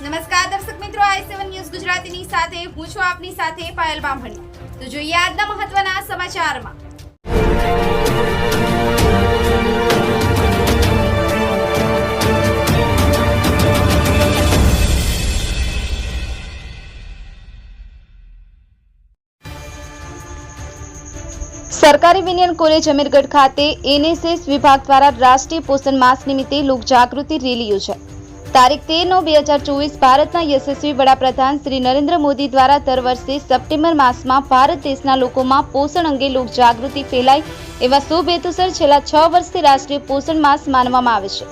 નમસ્કાર દર્શક મિત્રો, આઈ સેવન ન્યૂઝ ગુજરાતીની સાથે, હું છું આપની સાથે પાયલ બામણી. તો જોઈએ આજના મહત્વના સમાચારમાં. સરકારી વિનિયન કોલેજ અમીરગઢ ખાતે એનએસએસ વિભાગ દ્વારા રાષ્ટ્રીય પોષણ માસ નિમિત્તે લોક જાગૃતિ રેલી યોજાઈ તારીખ તેર નવ બે હજાર ચોવીસ ભારતના યશસ્વી વડાપ્રધાન શ્રી નરેન્દ્ર મોદી દ્વારા દર વર્ષે સપ્ટેમ્બર માસમાં ભારત દેશના લોકોમાં પોષણ અંગે લોક જાગૃતિ ફેલાય એવા શુભ છેલ્લા છ વર્ષથી રાષ્ટ્રીય પોષણ માસ માનવામાં આવે છે.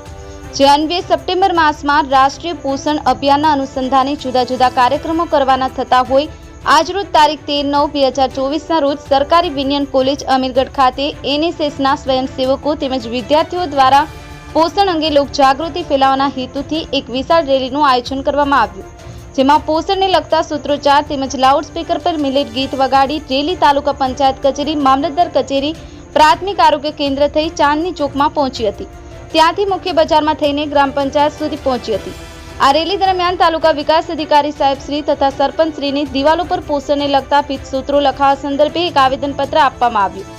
જે અન્વયે સપ્ટેમ્બર માસમાં રાષ્ટ્રીય પોષણ અભિયાનના અનુસંધાને જુદા જુદા કાર્યક્રમો કરવાના થતા હોય આજરોજ તારીખ તેર નવ બે હજાર ચોવીસના રોજ સરકારી વિનિયન કોલેજ અમીરગઢ ખાતે એનએસએસના સ્વયંસેવકો તેમજ વિદ્યાર્થીઓ દ્વારા પોષણ અંગે લોક જાગૃતિ ફેલાવવાના હેતુથી એક વિશાળ રેલીનું આયોજન કરવામાં આવ્યું. જેમાં પોષણને લગતા સૂત્રોચ્ચાર તેમજ લાઉડસ્પીકર પર મિલેટ ગીત વગાડી રેલી તાલુકા પંચાયત કચેરી, મામલતદાર કચેરી, પ્રાથમિક આરોગ્ય કેન્દ્ર થઈ ચાંદની ચોકમાં પહોંચી હતી. ત્યાંથી મુખ્ય બજારમાં થઈને ગ્રામ પંચાયત સુધી પહોંચી હતી. આ રેલી દરમિયાન તાલુકા વિકાસ અધિકારી સાહેબશ્રી તથા સરપંચ શ્રીને દિવાલો પર પોષણને લગતા સૂત્રો લખાવા સંદર્ભે એક આવેદનપત્ર આપવામાં આવ્યું.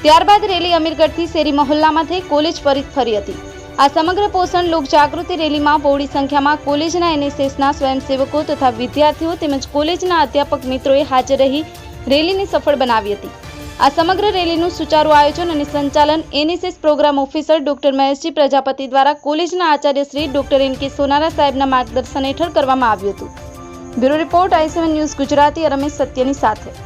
ત્યારબાદ રેલી અમીરગઢથી શેરી મહોલ્લામાં થઈ કોલેજ પરિત ફરી હતી. આ સમગ્ર પોષણ લોક જાગૃતિ રેલીમાં બહોળી સંખ્યામાં કોલેજના એનએસએસના સ્વયંસેવકો તથા વિદ્યાર્થીઓ તેમજ કોલેજના અધ્યાપક મિત્રોએ હાજર રહી રેલીને સફળ બનાવી હતી. આ સમગ્ર રેલીનું સુચારુ આયોજન અને સંચાલન NSS programme officer doctor Maheshji Prajapati દ્વારા કોલેજના આચાર્ય શ્રી ડોક્ટર એન કે સોનારા સાહેબના માર્ગદર્શન હેઠળ કરવામાં આવ્યું હતું. Bureau report I news Gujarati Ramesh સત્યની સાથે.